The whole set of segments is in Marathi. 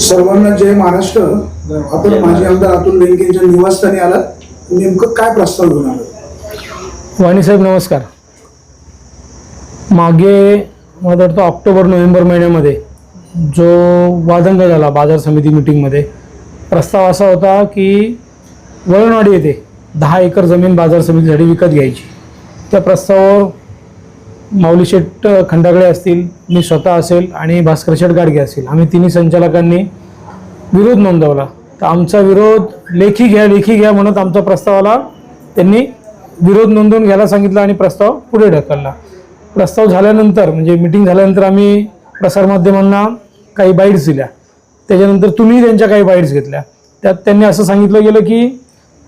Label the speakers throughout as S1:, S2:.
S1: सर्वांना जय महाराष्ट्र. आपण माजी आमदार अतुल बेनके यांच्या निवासस्थानी आलात. नेमकं काय प्रस्ताव घेऊन आलं
S2: वाणीसाहेब नमस्कार. मागे मला वाटतं ऑक्टोबर नोव्हेंबर महिन्यामध्ये जो वादंग झाला बाजार समिती मिटिंगमध्ये प्रस्ताव असा होता की वळणवाडी येथे दहा एकर जमीन बाजार समितीसाठी विकत घ्यायची. त्या प्रस्तावावर माऊली शेठ खंडागळे असतील मी स्वतः असेल आणि भास्कर शेठ गाडगे असतील. आम्ही तिन्ही संचालकांनी विरोध नोंदवला. तर आमचा विरोध लेखी घ्या लेखी घ्या म्हणत आमचा प्रस्तावाला त्यांनी विरोध नोंदवून घ्यायला सांगितलं आणि प्रस्ताव पुढे ढकलला. प्रस्ताव झाल्यानंतर म्हणजे मिटिंग झाल्यानंतर आम्ही प्रसारमाध्यमांना काही बाईट्स दिल्या. त्याच्यानंतर तुम्ही त्यांच्या काही बाईट्स घेतल्या. त्यात त्यांनी असं सांगितलं गेलं की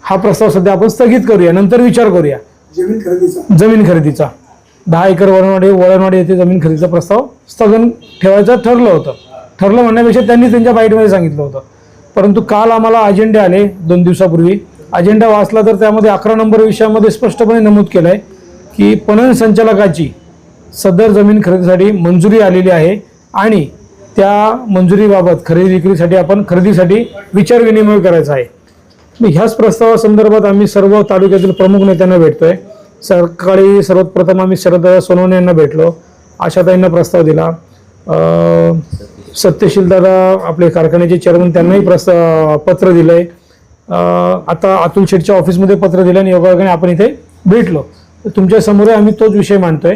S2: हा प्रस्ताव सध्या आपण स्थगित करूया नंतर विचार करूया.
S1: जमीन खरेदीचा.
S2: जमीन खरेदीचा. दहा एकर वळणवाडी वळणवाडी येथे जमीन खरेदीचा प्रस्ताव स्थगन ठेवायचं ठरलं होतं. ठरलं म्हणण्यापेक्षा त्यांनी त्यांच्या बाईटमध्ये सांगितलं होतं. परंतु काल आम्हाला अजेंडे आले दोन दिवसापूर्वी. अजेंडा वाचला तर त्यामध्ये अकरा नंबर विषयामध्ये स्पष्टपणे नमूद केलं आहे की पणन संचालकाची सदर जमीन खरेदीसाठी मंजुरी आलेली आहे आणि त्या मंजुरीबाबत खरेदी विक्रीसाठी आपण खरेदीसाठी विचार विनिमय करायचा आहे. मी ह्याच प्रस्तावासंदर्भात आम्ही सर्व तालुक्यातील प्रमुख नेत्यांना भेटतो आहे सकाळी सर्वात प्रथम आम्ही शरद सोनवणे यांना भेटलो. आशाताईंना प्रस्ताव दिला. सत्यशील दादा आपले कारखान्याचे चेअरमन त्यांनाही प्रस्ताव पत्र दिलंय. अं, आता अतुल शेठच्या ऑफिसमध्ये पत्र दिलं आणि योगायोगाने आपण इथे भेटलो. तुमच्यासमोर आम्ही तोच विषय मांडतोय.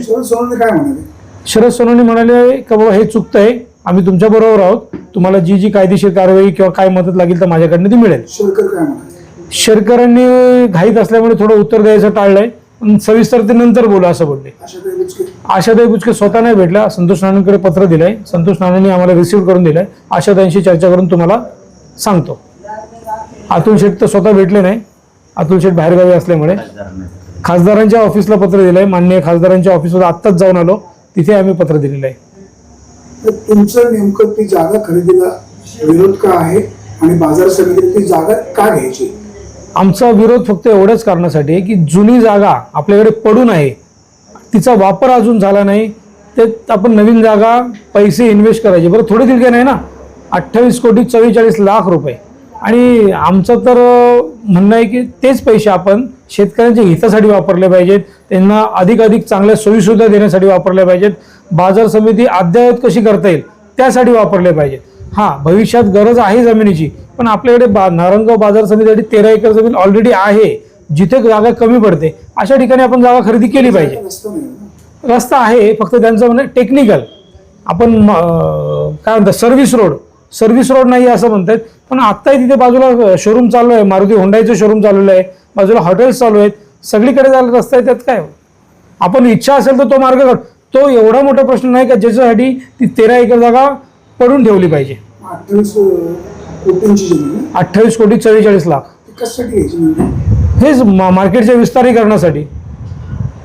S1: म्हणाले?
S2: शरद सोनवणे म्हणाले का बाबा हे चुकतंय. आम्ही तुमच्या बरोबर आहोत. तुम्हाला जी जी कायदेशीर कारवाई किंवा काय मदत लागेल तर माझ्याकडनं ती मिळेल. शेरकरांनी घाईत असल्यामुळे थोडं उत्तर द्यायचं टाळलंय. सविस्तर ते नंतर बोलू असं बोलले. आशाताई बुचके. स्वतः नाही भेटला संतोष नानांकडे पत्र दिलंय. संतोष नानांनी आम्हाला रिसिव्ह करून दिलंय. आशाताईंशी चर्चा करून तुम्हाला सांगतो. अतुल शेठ तर स्वतः भेटले नाही. अतुल शेठ बाहेरगावी असल्यामुळे. खासदारांच्या ऑफिसला पत्र दिलंय. मान्य खासदारांच्या ऑफिसवर आत्ताच जाऊन आलो. तिथे आम्ही पत्र दिलेलं आहे
S1: तुमचं नेमकं ती जागा खरेदीला विरोध का आहे? आणि बाजार समितीला ती जागा का घ्यायची?
S2: आमचा विरोध फक्त एवढ्याच कारणासाठी आहे की जुनी जागा आपल्याकडे पडून आहे. तिचा वापर अजून झाला नाही. ते आपण नवीन जागा पैसे इन्व्हेस्ट करायचे. बरं थोडे दिलके नाही ना. अठ्ठावीस कोटी चव्वेचाळीस लाख रुपये. आणि आमचं तर म्हणणं आहे की तेच पैसे आपण शेतकऱ्यांच्या हितासाठी वापरले पाहिजेत. त्यांना अधिक अधिक चांगल्या सोयीसुविधा देण्यासाठी वापरल्या पाहिजेत. बाजार समिती अद्ययावत कशी करता येईल त्यासाठी वापरले पाहिजेत. हां भविष्यात गरज आहे जमिनीची पण आपल्याकडे बा नारंगाव बाजार समितीसाठी तेरा एकर जमीन ऑलरेडी आहे जिथे जागा कमी पडते अशा ठिकाणी आपण जागा खरेदी केली पाहिजे.
S1: रस्ता
S2: आहे फक्त त्यांचं म्हणजे टेक्निकल आपण काय म्हणतात सर्व्हिस रोड सर्व्हिस रोड नाही असं म्हणतात पण आत्ताही तिथे बाजूला शोरूम चालू आहे मारुती होंडाईचं शोरूम चालू आहे बाजूला हॉटेल्स चालू आहेत सगळीकडे जायला रस्ता आहे त्यात काय? आपण इच्छा असेल तर तो मार्ग तो एवढा मोठा प्रश्न नाही का ज्याच्यासाठी ती तेरा एकर जागा पडून ठेवली पाहिजे.
S1: अठ्ठावीस अं, कोटींची जमीन आहे.
S2: अठ्ठावीस कोटी चव्वेचाळीस लाख.
S1: ती कशासाठी घ्यायची नेमकी
S2: हेच मार्केटच्या विस्तारीकरणासाठी.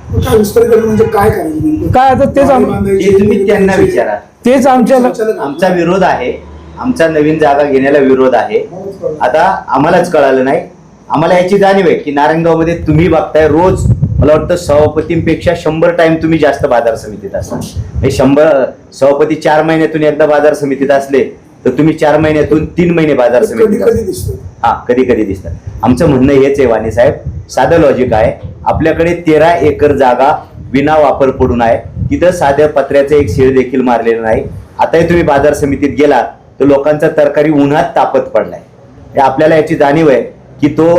S1: मग काय विस्तारीकरण म्हणजे काय करायचं नेमकं?
S2: काय आता तेच
S3: हे तुम्ही त्यांना विचारा.
S2: तेच आमच्या
S3: आमचा विरोध आहे. आमचा नवीन जागा घेण्याला विरोध आहे. आता आम्हालाच कळालं नाही. आम्हाला याची जाणीव आहे की नारायणगावमध्ये तुम्ही बघताय रोज मला वाटतं सभापतींपेक्षा शंभर टाइम तुम्ही जास्त बाजार समितीत असाल. हे शंभर सभापती चार महिन्यातून एकदा बाजार समितीत असले तर तुम्ही चार महिन्यातून तीन महिने बाजार समितीत हा कधी कधी दिसतात. आमचं म्हणणं हेच आहे वाणी साहेब. साधं लॉजिक आहे. आपल्याकडे तेरा एकर जागा विना वापर पडून आहे. तिथं साध्या पत्र्याचं एक शेळ देखील मारलेलं नाही. आताही तुम्ही बाजार समितीत गेला तर लोकांचा तरकारी उन्हात तापत पडलाय. आपल्याला याची जाणीव आहे की तो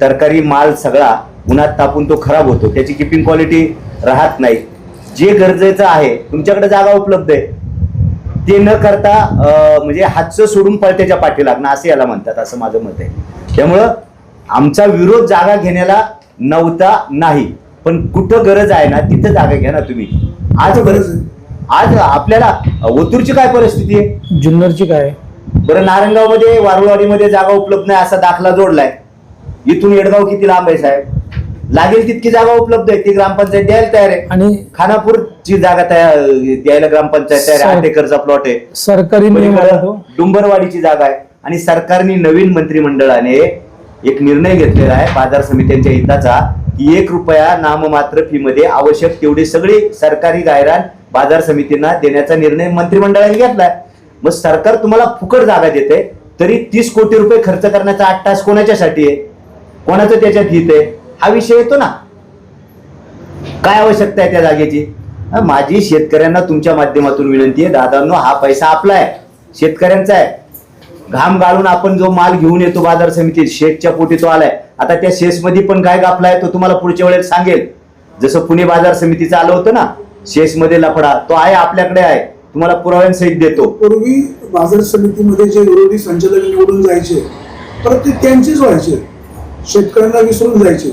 S3: तरकारी माल सगळा उन्हात तापून तो खराब होतो. त्याची किपिंग क्वालिटी राहत नाही. जे गरजेचं आहे तुमच्याकडे जागा उपलब्ध आहे. ते न करता म्हणजे हातचं सोडून पळत्याच्या पाठी लागणं असं याला म्हणतात असं माझं मत आहे. त्यामुळं आमचा विरोध जागा घेण्याला नव्हता नाही. पण कुठं गरज आहे ना तिथं जागा घ्या ना तुम्ही. आज
S1: गरज?
S3: आज आपल्याला ओतूरची काय परिस्थिती आहे?
S2: जुन्नरची काय?
S3: बरं नारायणगावमध्ये वारुळवाडीमध्ये जागा उपलब्ध नाही असा दाखला जोडलाय. इथून येडगाव किती लांब आहे साहेब? लागेल तितकी जागा उपलब्ध आहे ती ग्रामपंचायत द्यायला तयार आहे.
S2: आणि
S3: खानापूरची जागा तयार द्यायला ग्रामपंचायत तयार आहे आठ एकरचा प्लॉट आहे.
S2: सरकारी
S3: पलीकडं डुंबरवाडीची जागा आहे आणि सरकारने नवीन मंत्रिमंडळाने एक निर्णय घेतलेला आहे बाजार समित्यांच्या हिताचा की एक रुपया नाममात्र फी मध्ये आवश्यक तेवढी सगळी सरकारी गायरान बाजार समितींना देण्याचा निर्णय मंत्रिमंडळाने घेतलाय मग सरकार तुम्हाला फुकट जागा देते तरी तीस कोटी रुपये खर्च करण्याचा आठ तास कोणाच्यासाठी आहे? कोणाचं त्याच्यात हित आहे? हा विषय येतो ना. काय आवश्यकता आहे त्या जागेची? माझी शेतकऱ्यांना तुमच्या माध्यमातून विनंती आहे दादांनो हा पैसा आपला आहे शेतकऱ्यांचा आहे. घाम गाळून आपण जो माल घेऊन येतो बाजार समितीत शेतच्या पोटी तो आलाय. आता त्या शेसमध्ये पण काय गापलाय तो तुम्हाला पुढच्या वेळेस सांगेल. जसं पुणे बाजार समितीचं आलं होतं ना शेसमध्ये लफडा तो आहे आपल्याकडे आहे. तुम्हाला पुराव्यांसहित देतो.
S1: पूर्वी बाजार समितीमध्ये जे विरोधी संचालक निवडून जायचे परत ते त्यांचेच व्हायचे. शेतकऱ्यांना विसरून जायचे.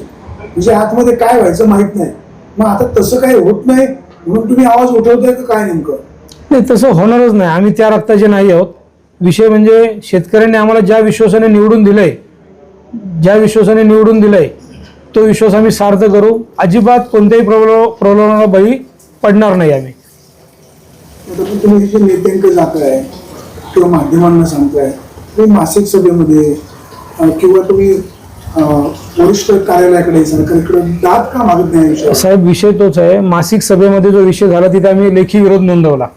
S1: म्हणजे आतमध्ये काय व्हायचं माहीत नाही. मग आता तसं काही होत नाही म्हणून तुम्ही आवाज उठवताय का काय नेमकं?
S2: नाही तसं होणारच नाही. आम्ही त्या रक्ताचे नाही आहोत. विषय म्हणजे शेतकऱ्यांनी आम्हाला ज्या विश्वासाने निवडून दिलंय ज्या विश्वासाने निवडून दिलंय तो विश्वास आम्ही सार्थ करू. अजिबात कोणत्याही प्रलो प्रलोभनाला बळी पडणार नाही आम्ही.
S1: तुम्ही जे नेत्यांक जाताय किंवा माध्यमांना सांगताय. तुम्ही मासिक सभेमध्ये किंवा तुम्ही वरिष्ठ कार्यालयाकडे सरकारकडे दाद का मागत नाही
S2: साहेब विषय तोच आहे. मासिक सभेमध्ये जो विषय झाला तिथे आम्ही लेखी विरोध नोंदवला.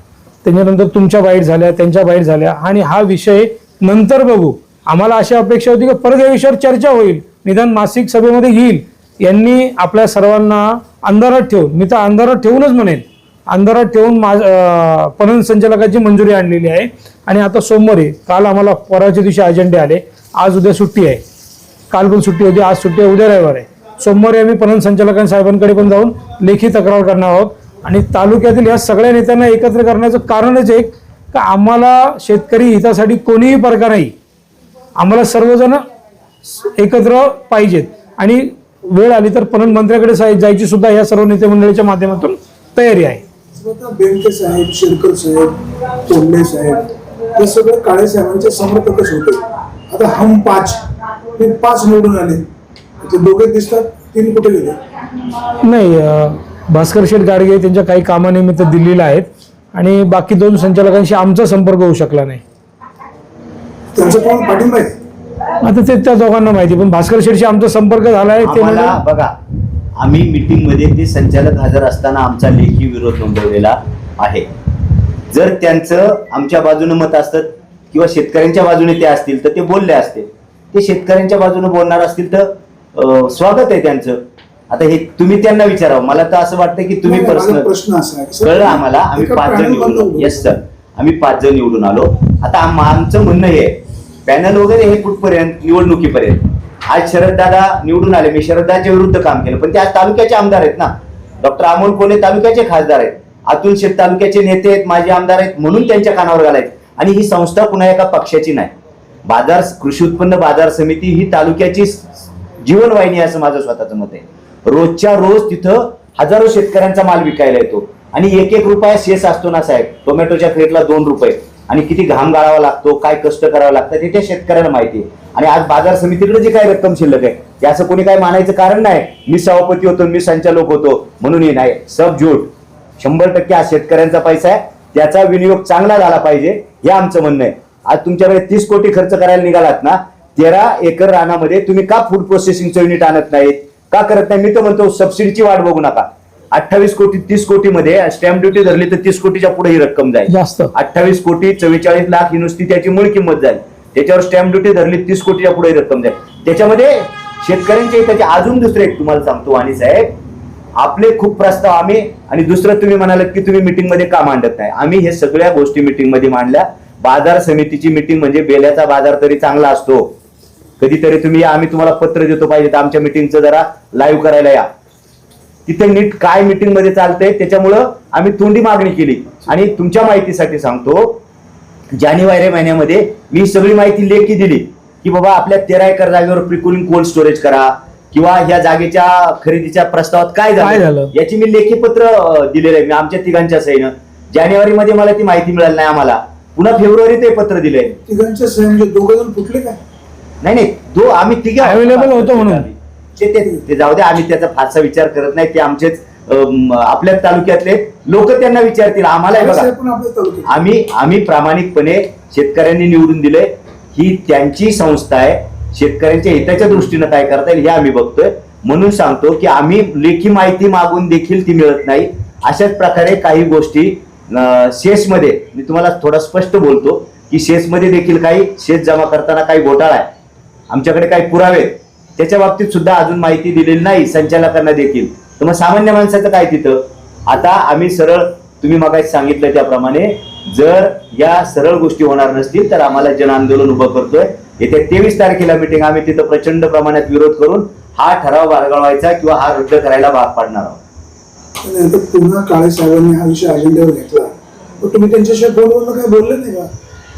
S2: त्याच्यानंतर तुमच्या बाईट झाल्या त्यांच्या बाईट झाल्या. आणि हा विषय नंतर बघू. आम्हाला अशी अपेक्षा होती की परत या विषयावर चर्चा होईल. निदान मासिक सभेमध्ये येईल. यांनी आपल्या सर्वांना अंधारात ठेवून मी तर अंधारात ठेवूनच म्हणेन अंधारात ठेवून मा पणन संचालकाची मंजुरी आणलेली आहे. आणि आता सोमवारी काल आम्हाला परवाच्या दिवशी अजेंडे आले. आज उद्या सुट्टी आहे. काल पण सुट्टी होती आज सुट्टी आहे उद्या रविवार आहे. सोमवारी आम्ही पणन संचालकां साहेबांकडे पण जाऊन लेखी तक्रार करणार आहोत. आणि तालुक्यातील या सगळ्या नेत्यांना एकत्र करण्याचं कारणच एक का आम्हाला शेतकरी हितासाठी कोणीही परका नाही. आम्हाला सर्वजण एकत्र पाहिजेत. आणि वेळ आली तर पणन मंत्र्याकडे जायची सुद्धा या सर्व नेते मंडळीच्या माध्यमातून तयारी आहे.
S1: साहेब शिरकर साहेब तोंडे साहेब हे सगळे काळे साहेबांचे समर्थकच होते. आता हम पाच हे पाच निवडून आले. ते दोघे दिसतात तीन कुठे गेले?
S2: नाही अं, भास्कर शेठ गाडगे त्यांच्या काही कामानिमित्त दिल्लीला आहेत आणि बाकी दोन संचालकांशी आमचा संपर्क होऊ शकला नाही.
S1: त्यांचा कोण? पाठिंबा आहे
S2: आता ते त्या दोघांना माहिती पण भास्कर शेठशी आमचा संपर्क झाला आहे ते
S3: आम्हाला
S2: म्हणजे
S3: बघा आम्ही मीटिंगमध्ये ते संचालक हजर असताना आमचा लेखी विरोध नोंदवलेला आहे. जर त्यांचं आमच्या बाजूने मत असतं किंवा शेतकऱ्यांच्या बाजूने ते असतील तर ते बोलले असते. ते शेतकऱ्यांच्या बाजूने बोलणार असतील तर स्वागत आहे त्यांचं. आता हे तुम्ही त्यांना विचारावं. मला तर असं वाटतं की तुम्ही
S1: माझा प्रश्न
S3: कळलं आम्हाला? आम्ही पाच जण निवडून. येस सर आम्ही पाच जण निवडून आलो. आता आम- आमचं म्हणणं हे पॅनल वगैरे हे कुठपर्यंत? निवडणुकीपर्यंत. आज शरद दादा निवडून आले. मी शरद दादाच्या विरुद्ध काम केलं. पण ते आज तालुक्याचे आमदार आहेत ना. डॉक्टर अमोल कोले तालुक्याचे खासदार आहेत. अतुल शेठ तालुक्याचे नेते आहेत माजी आमदार आहेत म्हणून त्यांच्या कानावर घालायचे. आणि ही संस्था पुन्हा एका पक्षाची नाही. बाजार कृषी उत्पन्न बाजार समिती ही तालुक्याची जीवनवाहिनी असं माझं स्वतःचं मत आहे. रोजच्या रोज तिथं हजारो शेतकऱ्यांचा माल विकायला येतो. आणि एक एक रुपया शेस असतो ना साहेब? टोमॅटोच्या क्रेटला दोन रुपये. आणि किती घाम गाळावा लागतो काय कष्ट करावा लागतं हे त्या शेतकऱ्याला माहिती आहे. आणि आज बाजार समितीकडे जे काही रक्कम शिल्लक आहे याचं असं कोणी काय मानायचं कारण नाही. मी सभापती होतो मी संचालक होतो. म्हणून हे नाही. सब झूट शंभर टक्के हा शेतकऱ्यांचा पैसा आहे. त्याचा विनियोग चांगला झाला पाहिजे हे आमचं म्हणणं आहे. आज तुमच्याकडे तीस कोटी खर्च करायला निघालात ना तेरा एकर रानामध्ये तुम्ही का फूड प्रोसेसिंगचं युनिट आणत नाहीत? का करत नाही? मी तर म्हणतो सबसिडीची वाट बघू नका. अठ्ठावीस कोटी तीस कोटीमध्ये स्टॅम्प ड्युटी धरली तर तीस कोटीच्या पुढे ही रक्कम जाईल.
S2: जास्त.
S3: अठ्ठावीस कोटी चव्वेचाळीस लाख ही नुसती त्याची मूळ किंमत जाईल. त्याच्यावर स्टॅम्प ड्युटी धरली तीस कोटीच्या पुढे ही रक्कम जाईल. त्याच्यामध्ये शेतकऱ्यांच्या हिताचे अजून दुसरे एक तुम्हाला सांगतो आणि साहेब. आपले खूप प्रस्ताव आम्ही आणि दुसरं तुम्ही म्हणालात की तुम्ही मीटिंगमध्ये का मांडत नाही? आम्ही हे सगळ्या गोष्टी मीटिंगमध्ये मांडल्या. बाजार समितीची मीटिंग म्हणजे बेल्याचा बाजार तरी चांगला असतो. कधीतरी तुम्ही या, आम्ही तुम्हाला पत्र देतो पाहिजे आमच्या मीटिंगचं जरा लाईव्ह करायला या. तिथे नीट काय मीटिंगमध्ये चालतंय त्याच्यामुळं आम्ही तोंडी मागणी केली. आणि तुमच्या माहितीसाठी सांगतो जानेवारी महिन्यामध्ये मी सगळी माहिती लेखी दिली की बाबा आपल्या तेरा एकर जागेवर प्रिकुलिंग कोल्ड स्टोरेज करा किंवा ह्या जागेच्या खरेदीच्या प्रस्तावात काय झालं? याची मी लेखी पत्र दिलेलं आहे. मी आमच्या तिघांच्या सहीनं. जानेवारी मध्ये मला ती माहिती मिळाली नाही आम्हाला. पुन्हा फेब्रुवारीत हे पत्र
S1: तिघांच्या सह म्हणजे दोघ जण फुटले
S3: नाही नाही तो आम्ही तिघे
S2: Available होतो म्हणून.
S3: ते ते- ते जाऊ दे आम्ही त्याचा फारसा विचार करत नाही. ते आमचेच आपल्या तालुक्यातले लोक त्यांना विचारतील. आम्हाला हे बघा. आम्ही आम्ही प्रामाणिकपणे शेतकऱ्यांनी निवडून दिले ही त्यांची संस्था आहे. शेतकऱ्यांच्या हिताच्या दृष्टीनं काय करता येईल हे आम्ही बघतोय. म्हणून सांगतो की आम्ही लेखी माहिती मागून देखील ती मिळत नाही. अशाच प्रकारे काही गोष्टी शेषमध्ये मी तुम्हाला थोडा स्पष्ट बोलतो की शेषमध्ये देखील काही शेष जमा करताना काही घोटाळा आहे. आमच्याकडे काही पुरावे त्याच्या बाबतीत सुद्धा अजून माहिती दिलेली नाही संचालकांना देखील. तर मग सामान्य माणसाचं काय तिथं? आता आम्ही सरळ तुम्ही मग सांगितलं त्याप्रमाणे जर या सरळ गोष्टी होणार नसतील तर आम्हाला जन आंदोलन उभं करतोय. येत्या तेवीस तारखेला मिटिंग आम्ही तिथं प्रचंड प्रमाणात विरोध करून हा ठराव बाळगवायचा किंवा हा रद्द करायला भाग पाडणार आहोत.
S1: नंतर पुन्हा काळे साहेबांनी हा विषय अजेंड्यावर घेतला. पण तुम्ही त्यांच्याशी फोनवरनं काय बोलले नाही का?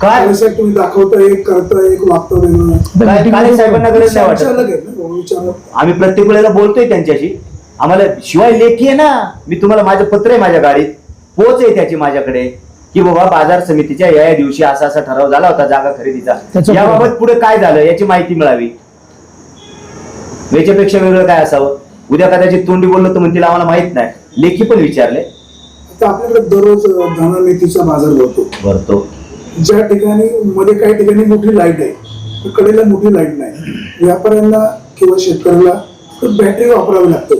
S3: काय?
S1: काळे साहेब तुम्ही दाखवता एक करता एक वागता वेगळं
S3: काय काळे साहेबांना गरज नाही वाटत?
S1: विचारलं घेत ना भाऊ, विचारलं.
S3: आम्ही प्रत्येक वेळेला बोलतोय त्यांच्याशी. आम्हाला शिवाय लेखी आहे ना. मी तुम्हाला माझं पत्र आहे माझ्या गाडीत. पोच आहे त्याची माझ्याकडे. की बाबा बाजार समितीच्या या या दिवशी असा असा ठराव झाला होता जागा खरेदीचा.
S2: त्याचं
S3: याबाबत पुढे काय झालं याची माहिती मिळावी. याच्यापेक्षा वेगळं काय असावं? उद्या कदाचित तोंडी बोललो तर म्हणतील आम्हाला माहीत नाही. लेखी पण विचारले.
S1: आता आपल्याकडे दररोज धनामेथीचा बाजार भरतो.
S3: भरतो.
S1: ज्या ठिकाणी मध्ये काही ठिकाणी मोठी लाइट आहे तर कडेला मोठी लाइट नाही. व्यापाऱ्यांना किंवा शेतकऱ्याला तर बॅटरी वापरावी लागते.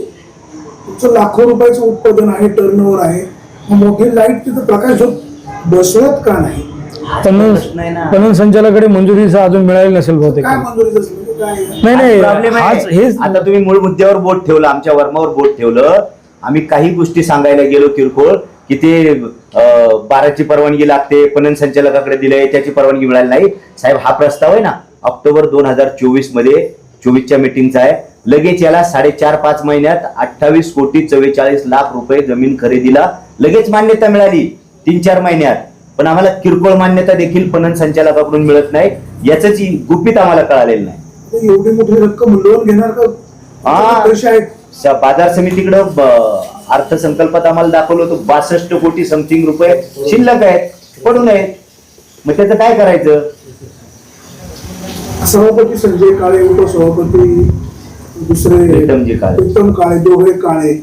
S1: तुमचं लाखो रुपयाचं उत्पादन आहे टर्नओव्हर आहे. मग मोठी लाइट तिथं प्रकाश होत बसवत का नाही?
S2: पणन
S3: आहे
S2: संचालकाकडे मंजुरीचं अजून मिळाली नसेल बहुतेक.
S1: काय मंजुरीचं असेल? काय? आहे?
S2: नाही नाही
S3: प्रॉब्लेम
S2: हाच हेच
S3: आता तुम्ही मूळ मुद्द्यावर बोट ठेवलं आमच्या वर्मावर बोट ठेवलं. आम्ही काही गोष्टी सांगायला गेलो किरकोळ की ते बाराची परवानगी लागते पणन संचालकाकडे दिले त्याची परवानगी मिळाली नाही. साहेब हा प्रस्ताव आहे ना ऑक्टोबर दोन हजार चोवीसमध्ये चोवीसच्या मीटिंगचा आहे. लगेच याला साडेचार पाच महिन्यात अठ्ठावीस कोटी चव्वेचाळीस लाख रुपये जमीन खरेदीला लगेच मान्यता मिळाली तीन चार महिन्यात. पण आम्हाला किरकोळ मान्यता देखील पणन संचालकाकडून मिळत नाही याच गुपित आम्हाला कळालेलं नाही.
S1: एवढी मोठी रक्कम लोन घेणार का?
S3: हा.
S1: पैसे आहेत.
S3: स- बाजार समितीकडं अर्थसंकल्पात आम्हाला दाखवलं होतं बासष्ट कोटी समथिंग रुपये शिल्लक आहेत पडून आहेत मग त्याचं काय करायचं?
S1: सभापती संजय काळे उपसभापती दुसरे
S3: प्रीतमजी काळे.
S1: उत्तम काळे दोघे काळे.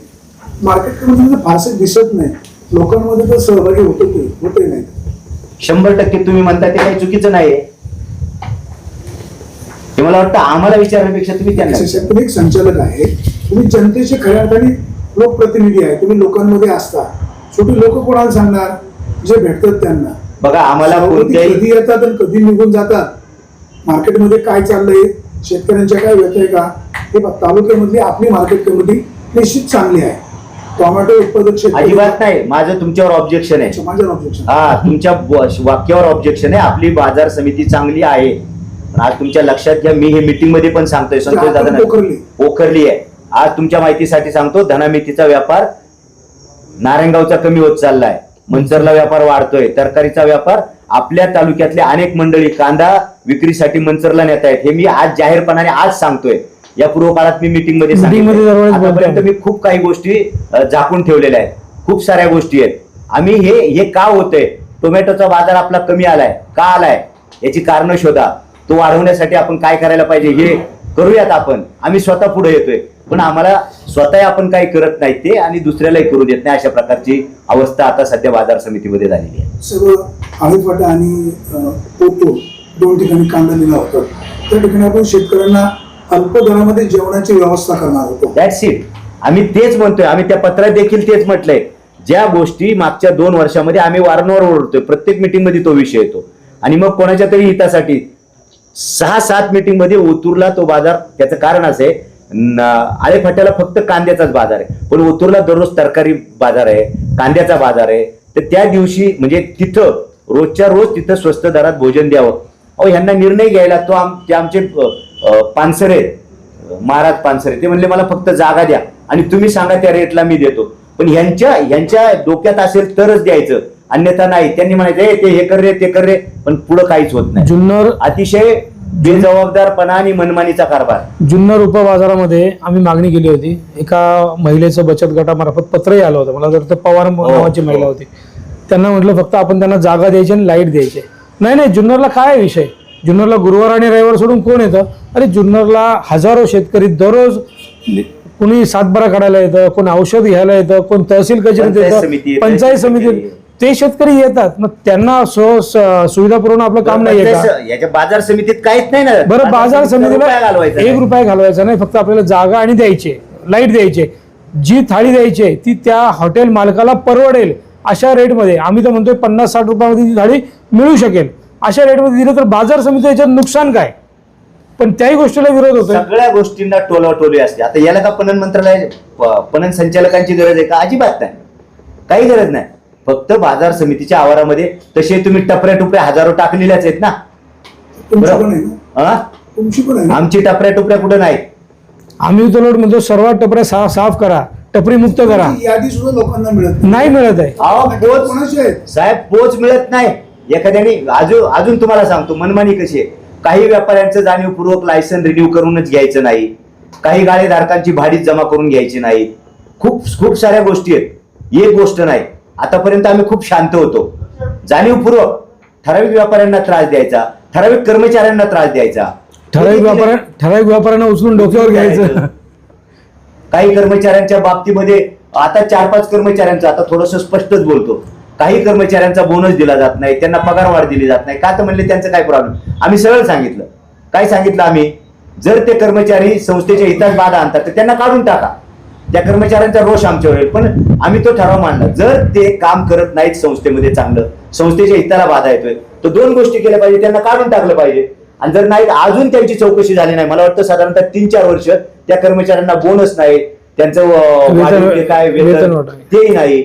S1: मार्केट कमिटीमध्ये फारसे दिसत नाही. लोकांमध्ये तर सहभागी होते ते होते नाही.
S3: शंभर टक्के तुम्ही म्हणता ते काही चुकीचं नाही ते मला वाटतं आम्हाला विचारण्यापेक्षा तुम्ही त्यांना
S1: एक संचालक आहे. तुम्ही जनतेचे खऱ्या अर्थाने लोकप्रतिनिधी आहे. तुम्ही लोकांमध्ये असता. शेवटी लोक कोणाला सांगणार? जे भेटतात त्यांना.
S3: बघा आम्हाला
S1: कधी येतात आणि कधी निघून जातात? मार्केटमध्ये काय चाललंय? शेतकऱ्यांच्या काय व्यथ आहे का? हे बघ, तालुक्यामधली आपली मार्केट कमिटी निश्चित चांगली आहे. टोमॅटो उत्पादक शेतकरी
S3: अजिबात नाही. माझं तुमच्यावर ऑब्जेक्शन आहे.
S1: माझ्या ऑब्जेक्शन
S3: हा तुमच्या वाक्यावर ऑब्जेक्शन आहे. आपली बाजार समिती चांगली आहे. आज तुमच्या लक्षात घ्या मी हे मीटिंगमध्ये पण सांगतोय. संतोष दादा.
S1: पोखरली
S3: आहे. आज तुमच्या माहितीसाठी सांगतो धनामेथीचा व्यापार नारायणगावचा कमी होत चाललाय. मंचरला व्यापार वाढतोय. तरकारीचा व्यापार आपल्या तालुक्यातल्या अनेक मंडळी कांदा विक्रीसाठी मंचरला नेत आहेत. हे मी आज जाहीरपणाने आज सांगतोय. या पूर्व काळात मी
S2: मीटिंगमध्ये
S3: आतापर्यंत. मी खूप काही गोष्टी झाकून ठेवलेल्या आहेत. खूप साऱ्या गोष्टी आहेत. आम्ही हे हे का होतंय? टोमॅटोचा बाजार आपला कमी आलाय. का आलाय? याची कारण शोधा. तो वाढवण्यासाठी आपण काय करायला पाहिजे हे करूयात आपण. आम्ही स्वतः पुढे येतोय. पण आम्हाला स्वतः आपण काही करत नाही ते आणि दुसऱ्यालाही करू देत नाही अशा प्रकारची अवस्था आता सध्या बाजार समितीमध्ये झालेली आहे.
S1: सगळं आळीफाटा आणि पोतो दोन ठिकाणी कांदा लिहिला होता. त्या ठिकाणी आपण शेतकऱ्यांना अल्प दरामध्ये जेवणाची व्यवस्था करणार होतो.
S3: दॅट्स इट आम्ही तेच म्हणतोय. आम्ही त्या पत्रात देखील तेच म्हटलंय. ज्या गोष्टी मागच्या दोन वर्षामध्ये आम्ही वारंवार ओरडतोय. प्रत्येक मीटिंगमध्ये तो विषय येतो. आणि मग कोणाच्या तरी हितासाठी सहा सात मीटिंगमध्ये ओतूरला तो बाजार. त्याचं कारण असं आळेफाट्याला फक्त कांद्याचाच बाजार आहे. पण ओतूरला दररोज तरकारी बाजार आहे कांद्याचा बाजार आहे. तर त्या दिवशी म्हणजे तिथं रोजच्या रोज तिथं स्वस्त दरात भोजन द्यावं. अहो ह्यांना निर्णय घ्यायला तो आम ते आमचे पानसरे महाराज पानसरे ते म्हणले मला फक्त जागा द्या आणि तुम्ही सांगा त्या रेटला मी देतो. पण ह्यांच्या ह्यांच्या डोक्यात असेल तरच द्यायचं. अन्यथा नाही. त्यांनी म्हणायचं "ए, ते हे कर रे ते कर रे. पण पुढं काहीच होत नाही.
S2: जुन्नर
S3: अतिशय बेजबाबदारपणा आणि मनमानीचा कारभार.
S2: जुन्नर उपबाजारामध्ये आम्ही मागणी केली होती. एका महिलेचं बचत गटामार्फत पत्रही आलं होतं. मला वाटतं पवार नावाची महिला होती. त्यांना म्हटलं फक्त आपण त्यांना जागा द्यायची आणि लाइट द्यायची. नाही नाही जुन्नरला काय विषय? जुन्नरला गुरुवार आणि रविवार सोडून कोण येतं? अरे जुन्नरला हजारो शेतकरी दररोज कुणी सातबारा काढायला येतं कोण औषध घ्यायला येतं कोण तहसील कचेरीत
S3: पंचायत
S2: येतं पंचायत समिती ते शेतकरी येतात. मग त्यांना सो स- सुविधा पुरवणं आपलं काम नाही आहे का?
S3: याच्या बाजार समितीत काहीच नाही ना.
S2: बरं बाजार
S3: रुपया
S2: समितीला
S3: घालवायचा
S2: एक
S3: नाही.
S2: रुपया घालवायचा नाही फक्त आपल्याला जागा आणि द्यायची लाइट द्यायची जी थाळी द्यायची आहे, ती त्या हॉटेल मालकाला परवडेल अशा रेटमध्ये. आम्ही तर म्हणतोय पन्नास साठ रुपयामध्ये ती झाडी मिळू शकेल. अशा रेटमध्ये दिलं तर बाजार समिती याच्यात नुकसान काय? पण त्याही गोष्टीला विरोध होतोय.
S3: सगळ्या गोष्टींना टोलाटोली असते. आता याला का पणन मंत्रालय प- पणन संचालकांची गरज आहे का? अजिबात नाही. काही गरज नाही. फक्त बाजार समितीच्या आवारामध्ये तसे तुम्ही टपऱ्या टुपऱ्या हजारो टाकलेल्याच आहेत ना. बरोबर. हा?
S1: तुमची पण आहे
S3: आमची टपऱ्या टुपऱ्या कुठं नाही.
S2: आम्ही उतरलोट म्हणतो सर्व टपऱ्या सा साफ करा टपरी मुक्त करा.
S1: ती यादी सुद्धा लोकांना मिळत
S2: नाही. मिळत आहे.
S3: अहो, पोच
S1: कोणाची
S3: साहेब पोच मिळत नाही. एखाद्याने अजून अजून तुम्हाला सांगतो मनमानी कशी आहे. काही व्यापाऱ्यांचं जाणीवपूर्वक लायसन रिन्यू करूनच घ्यायचं नाही. काही गाळेधारकांची भाडीच जमा करून घ्यायची नाही. खूप खूप साऱ्या गोष्टी आहेत. एक गोष्ट नाही. आतापर्यंत आम्ही खूप शांत होतो. जाणीवपूर्वक ठराविक व्यापाऱ्यांना त्रास द्यायचा ठराविक कर्मचाऱ्यांना त्रास द्यायचा.
S2: ठराविक व्यापाऱ्या ठराविक व्यापाऱ्यांना उचलून डोक्यावर घ्यायचं.
S3: काही कर्मचाऱ्यांच्या बाबतीमध्ये आता चार पाच कर्मचाऱ्यांचं आता थोडस स्पष्टच बोलतो. काही कर्मचाऱ्यांचा बोनस दिला जात नाही त्यांना पगार वाढ दिली जात नाही. का तर म्हणले त्यांचं काय प्रॉब्लेम आम्ही सरळ सांगितलं. काय सांगितलं आम्ही? जर ते कर्मचारी संस्थेच्या हितास बाधा आणतात तर त्यांना काढून टाका. त्या कर्मचाऱ्यांचा रोष आमच्यावर येईल. पण आम्ही तो ठराव मांडला. जर ते काम करत नाहीत संस्थेमध्ये चांगलं संस्थेच्या हिताला बाधा येतोय तर दोन गोष्टी केल्या पाहिजे त्यांना काढून टाकलं पाहिजे. आणि जर नाही अजून त्यांची चौकशी झाली नाही. मला वाटतं साधारणतः तीन चार वर्ष त्या कर्मचाऱ्यांना बोनस नाही. त्यांचं काय
S2: वेतन.
S3: तेही नाही.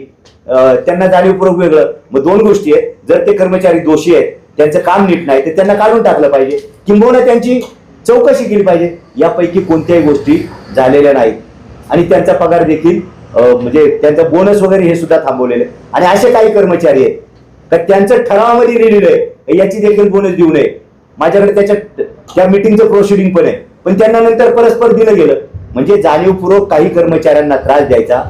S3: त्यांना जाणीवपूर्वक वेगळं. मग दोन गोष्टी आहेत. जर ते कर्मचारी दोषी आहेत त्यांचं काम नीट नाही तर त्यांना काढून टाकलं पाहिजे. किंबहुना त्यांची चौकशी केली पाहिजे. यापैकी कोणत्याही गोष्टी झालेल्या नाहीत. आणि त्यांचा पगार देखील अं, म्हणजे त्यांचा बोनस वगैरे हे सुद्धा थांबवलेले. आणि असे काही कर्मचारी आहेत. का त्यांचं ठरावामध्ये लिहिलेलं आहे याची देखील बोनस देऊ नये. माझ्याकडे त्याच्या त्या मिटिंगचं प्रोसिडिंग पण आहे. पण त्यांना नंतर परस्पर दिलं गेलं. म्हणजे जाणीवपूर्वक काही कर्मचाऱ्यांना त्रास द्यायचा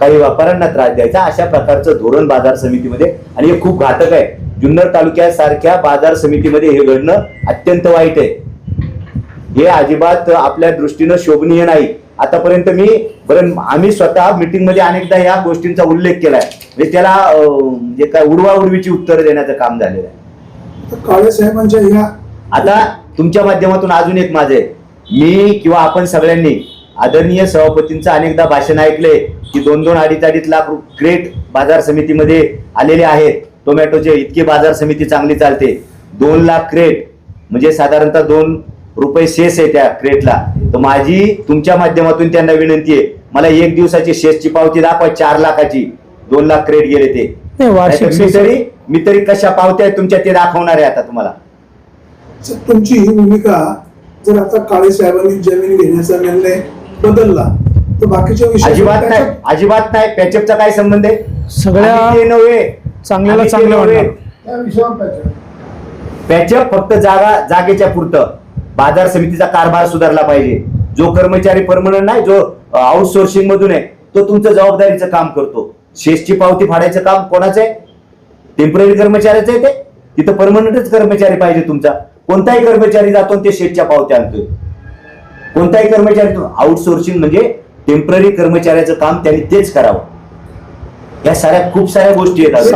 S3: काही व्यापाऱ्यांना त्रास द्यायचा अशा प्रकारचं धोरण बाजार समितीमध्ये आणि हे खूप घातक आहे. जुन्नर तालुक्यासारख्या बाजार समितीमध्ये हे घडणं अत्यंत वाईट आहे. हे अजिबात आपल्या दृष्टीनं शोभनीय नाही. आतापर्यंत मी बरं आम्ही स्वतः मीटिंगमध्ये अनेकदा या गोष्टींचा उल्लेख केलाय. म्हणजे त्याला म्हणजे काय उडवाउडवीची उत्तर देण्याचं काम झालेलं आहे.
S1: काळे साहेबांच्या ह्या
S3: आता तुमच्या माध्यमातून अजून एक माझे मी किंवा आपण सगळ्यांनी आदरणीय सभापतींचं अनेकदा भाषण ऐकले की दोन दोन अडीच अडीच लाख क्रेट बाजार समितीमध्ये आलेले आहेत. टोमॅटोचे इतकी बाजार समिती चांगली चालते. दोन लाख क्रेट म्हणजे साधारणतः दोन रुपये शेस आहे त्या क्रेटला तर माझी तुमच्या माध्यमातून त्यांना विनंती आहे मला एक दिवसाची शेसची पावती दाखवा चार लाखाची. दोन लाख क्रेट गेले ते.
S2: नाही, वार्षिक
S3: नाहीतर मी तरी मी तरी कशा पावत्या आहेत तुमच्या ते दाखवणार आहे आता तुम्हाला.
S1: तुमची ही भूमिका जर आता काळे साहेबांनी जमीन घेण्याचा निर्णय बदलला तर बाकीच्या विषय
S3: अजिबात नाही अजिबात नाही. पॅचअपचा काय संबंध आहे?
S2: सगळ्या
S3: नव्हे.
S2: चांगल्याला चांगलं.
S3: पॅचअप फक्त जागा जागेच्या पुरतं. बाजार समितीचा कारभार सुधारला पाहिजे. जो कर्मचारी परमनंट नाही जो आउटसोर्सिंग मधून आहे तो तुमचं जबाबदारीचं काम करतो. शेषची पावती फाडायचं काम कोणाचं आहे? टेंपररी कर्मचाऱ्याचं आहे ते? तिथं परमनंटच कर्मचारी पाहिजे तुमचा. कोणताही कर्मचारी जातो आणि ते शेतच्या पावत्या आणतोय. कोणताही कर्मचारी आउटसोर्सिंग म्हणजे टेंपररी कर्मचाऱ्याचं काम त्यांनी तेच करावं. या साऱ्या खूप साऱ्या गोष्टी आहेत.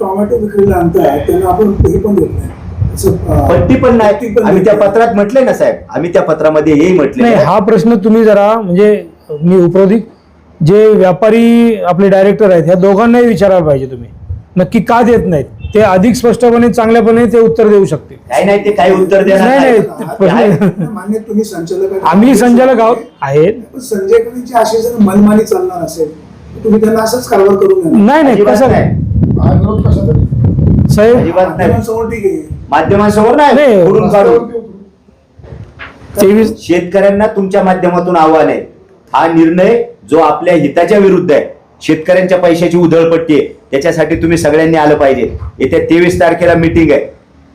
S1: टोमॅटो विक्रीला आणताय त्यांना आपण हे पण देत नाही.
S3: पट्टी पण नाही
S1: पण
S3: आम्ही त्या. पत्रात म्हटले ना साहेब आम्ही त्या पत्रामध्ये हेही म्हटले
S2: नाही हा प्रश्न तुम्ही जरा म्हणजे मी उपरोधिक जे व्यापारी आपले डायरेक्टर आहेत ह्या दोघांनाही विचारायला पाहिजे तुम्ही नक्की का देत नाहीत ते अधिक स्पष्टपणे चांगल्यापणे ते उत्तर देऊ शकतील
S3: काही नाही ते काही उत्तर देणार
S2: नाही,
S3: नाही.
S2: प्रश्न-
S1: मान्य तुम्ही संचालक.
S2: आम्ही संचालक आहोत आहेत
S1: पण संजय कडीची अशी जर मनमानी चालणार असेल तर तुम्ही त्यांना असंच कारभार करून देणार
S2: नाही नाही कसं
S3: नाही.
S1: हा?
S2: साहेब.
S3: अजिबात नाही
S1: माध्यमांसमोर ठीक आहे.
S3: माध्यमांसमोर नाही
S2: नाही.
S3: खोडून काढून
S2: तेवीस
S3: शेतकऱ्यांना तुमच्या माध्यमातून आव्हान आहे. हा निर्णय जो आपल्या हिताच्या विरुद्ध आहे. शेतकऱ्यांच्या पैशाची उधळपट्टी आहे. त्याच्यासाठी तुम्ही सगळ्यांनी आलं पाहिजे. येत्या तेवीस तारखेला मिटिंग आहे.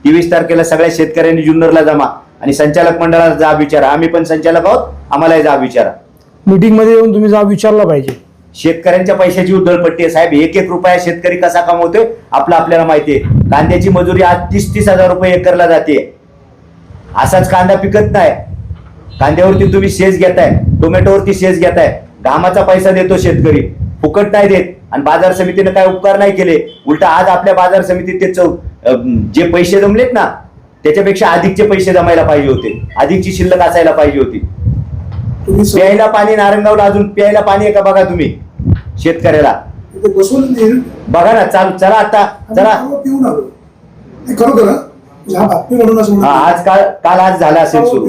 S3: तेवीस तारखेला सगळ्या शेतकऱ्यांनी जुन्नरला जमा आणि संचालक मंडळाला जाब विचारा. आम्ही पण संचालक आहोत. आम्हालाही जाब विचारा.
S2: मीटिंगमध्ये येऊन तुम्ही जा विचारला पाहिजे.
S3: शेतकऱ्यांच्या पैशाची उधळपट्टी आहे. साहेब एक एक रुपया शेतकरी कसा कमवतोय? आपलं आपल्याला माहिती आहे. कांद्याची मजुरी आज तीस तीस हजार रुपये एकरला जाते. असाच कांदा पिकत नाही. कांद्यावरती तुम्ही शेच घेताय. टोमॅटोवरती शेच घेताय. घामाचा पैसा देतो शेतकरी. फुकट नाही देत. आणि बाजार समितीने काय उपकार नाही केले? उलट आज आपल्या बाजार समितीत ते चौ जे पैसे जमलेत ना त्याच्यापेक्षा अधिकचे पैसे जमायला पाहिजे होते. अधिकची शिल्लक असायला पाहिजे होती. प्यायला पाणी नारंगावला अजून प्यायला पाणी आहे का बघा तुम्ही? शेतकऱ्याला.
S1: ते बसवलं नाही
S3: बघा ना चाल चला आता चला.
S1: पिऊन आलो. नाही खरोखर? म्हणजे बातमी
S3: हा. आज काल काल आज झाला असेल सुरू.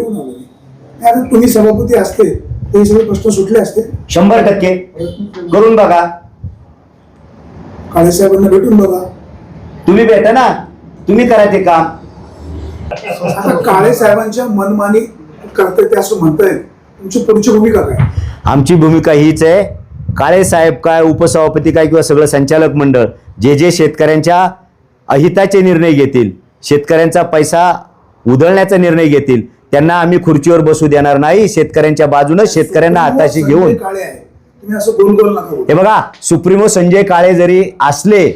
S1: तुम्ही सभापती असते ते सगळे प्रश्न सुटले असते.
S3: शंभर टक्के. करून बघा.
S1: काळे साहेबांना भेटून बघा.
S3: तुम्ही भेटा ना. तुम्ही करा ते काम.
S1: आता काळे साहेबांच्या मनमानी करते ते असं म्हणतायत. तुमची पुढची भूमिका काय?
S3: आमची भूमिका हीच आहे. काळे साहेब काय उपसभापती काय किंवा सगळं संचालक मंडळ जे जे शेतकऱ्यांच्या अहिताचे निर्णय घेतील शेतकऱ्यांचा पैसा उधळण्याचा निर्णय घेतील त्यांना आम्ही खुर्चीवर बसू देणार नाही शेतकऱ्यांच्या बाजूने शेतकऱ्यांना हाताशी घेऊन. हे बघा सुप्रीमो संजय काळे जरी असले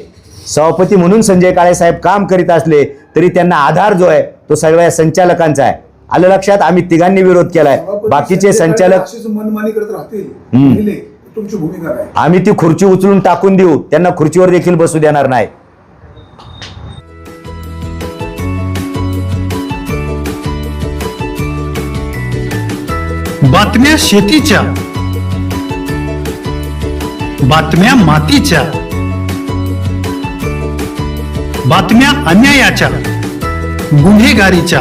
S3: सभापती म्हणून संजय काळे साहेब काम करीत असले तरी त्यांना आधार जो आहे तो सगळ्या संचालकांचा आहे. आलं लक्षात? आम्ही तिघांनी विरोध केलाय. बाकीचे संचालक
S1: मनमानी करत राहतील. तुमची भूमिका काय?
S3: आम्ही ती खुर्ची उचलून टाकून देऊ. त्यांना खुर्चीवर देखील बसू देणार नाही.
S4: बातम्या शेतीच्या. बातम्या मातीच्या. बातम्या अन्यायाच्या. गुन्हेगारीच्या.